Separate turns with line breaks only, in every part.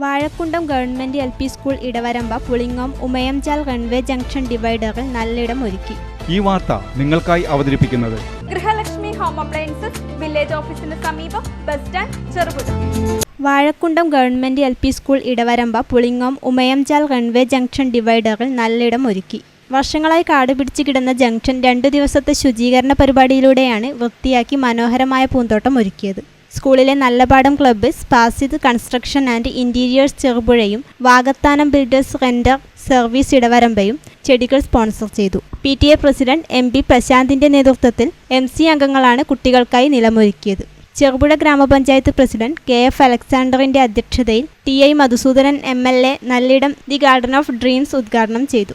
Vazhakkundam government L P school Idavaramba Pulingome Umayamchal runway junction ഡിവൈഡറിൽ നല്ലിടം ഒരുക്കി.
ഈ വാർത്ത നിങ്ങൾക്കായി അവതരിപ്പിക്കുന്നത്
ഗൃഹലക്ഷ്മി ഹോം അപ്ലയൻസസ് വില്ലേജ് ഓഫീസിന് സമീപം bus stand Cherupuzha.
Vazhakkundam government L P school Idavaramba Pulingome Umayamchal runway junction ഡിവൈഡറിൽ നല്ലിടം ഒരുക്കി. വർഷങ്ങളായി കാട് പിടിച്ചു കിടന്ന ജംഗ്ഷൻ രണ്ടു ദിവസത്തെ ശുചീകരണ പരിപാടിയിലൂടെയാണ് വൃത്തിയാക്കി മനോഹരമായ പൂന്തോട്ടം ഒരുക്കിയത്. സ്കൂളിലെ നല്ലപാടം ക്ലബ്ബ് സ്പാസിദ് കൺസ്ട്രക്ഷൻ ആൻഡ് ഇന്റീരിയേഴ്സ് ചെറുപുഴയും വാഗത്താനം ബിൽഡേഴ്സ് റെൻഡർ സർവീസ് ഇടവരമ്പയും ചെടികൾ സ്പോൺസർ ചെയ്തു. P T A president M P പ്രശാന്തിന്റെ നേതൃത്വത്തിൽ എം സി അംഗങ്ങളാണ് കുട്ടികൾക്കായി നിലമൊരുക്കിയത്. ചെറുപുഴ ഗ്രാമപഞ്ചായത്ത് പ്രസിഡന്റ് കെ എഫ് അലക്സാണ്ടറിന്റെ അധ്യക്ഷതയിൽ T I Madhusudanan M L A Nallidam the garden of dreams ഉദ്ഘാടനം ചെയ്തു.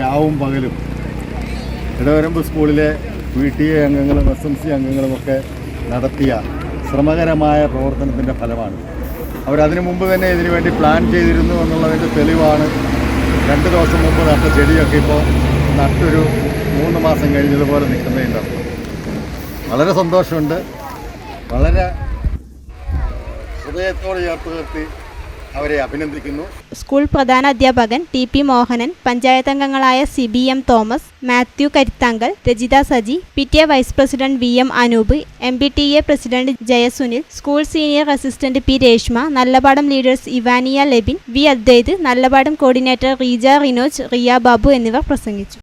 രാവും പകലും. ഇടവരമ്പ് സ്കൂളിലെ പി ടി എ അംഗങ്ങളും എസ് എം സി അംഗങ്ങളുമൊക്കെ നടത്തിയ ശ്രമകരമായ പ്രവർത്തനത്തിന്റെ ഫലമാണ്. അവരതിനു മുമ്പ് തന്നെ ഇതിനു വേണ്ടി പ്ലാൻ ചെയ്തിരുന്നു എന്നുള്ളതിന്റെ തെളിവാണ്. രണ്ട് ദിവസം മുമ്പ് നട്ട ചെടിയൊക്കെ ഇപ്പോൾ നട്ടൊരു മൂന്ന് മാസം കഴിഞ്ഞതുപോലെ നിൽക്കുന്നതിന്റെ വളരെ സന്തോഷമുണ്ട്. വളരെ ഹൃദയത്തോട് ചേർത്ത് അവരെ അഭിനന്ദിക്കുന്നു.
സ്കൂൾ പ്രധാന അധ്യാപകൻ ടി പി മോഹനൻ പഞ്ചായത്ത് അംഗങ്ങളായ C B M Thomas Mathew Karuthankal Rajitha Saji P T A vice president V M Anoop M P T A president Jayasunil school senior assistant P Reshma Nallapadam leaders Ivania Lebin V Advaith Nallapadam coordinator Reeja Rinoj Riya Babu എന്നിവർ പ്രസംഗിച്ചു.